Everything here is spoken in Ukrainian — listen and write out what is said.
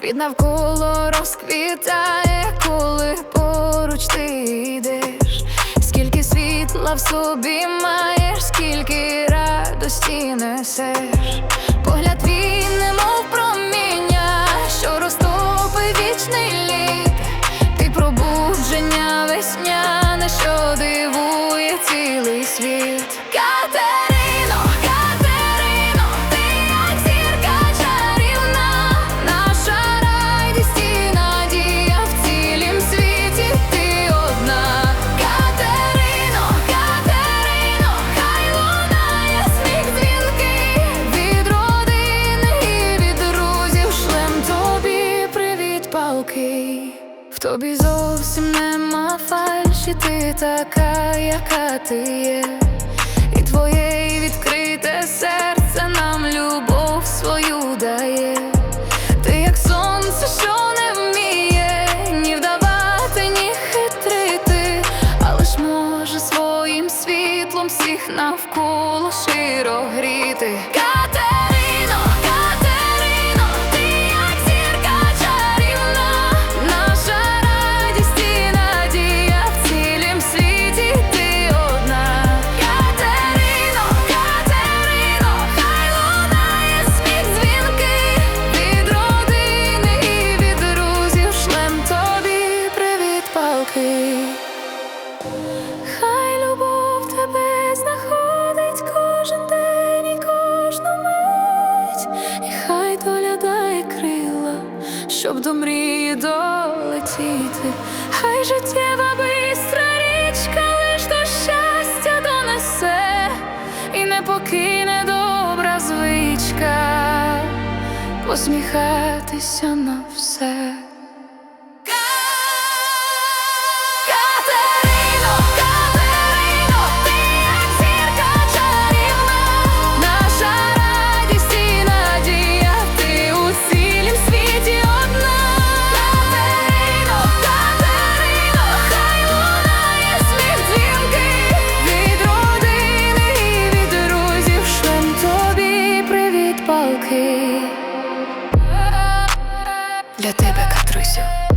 Світ навколо розквітає, коли поруч ти йдеш. Скільки світла в собі маєш, скільки радості несеш. Погляд твій немов проміння, що розтопить вічний лід. Ти пробудження весняне, що дивує тобі зовсім нема фальші, ти така, яка ти є. І твоє відкрите серце нам любов свою дає. Ти як сонце, що не вміє ні вдавати, ні хитрити, але ж може своїм світлом всіх навколо широ гріти. Катерино, щоб до мрії долетіти, хай життєва бистра річка лиш до щастя донесе, і не покине добра звичка посміхатися на все. Для тебе, Катрусю.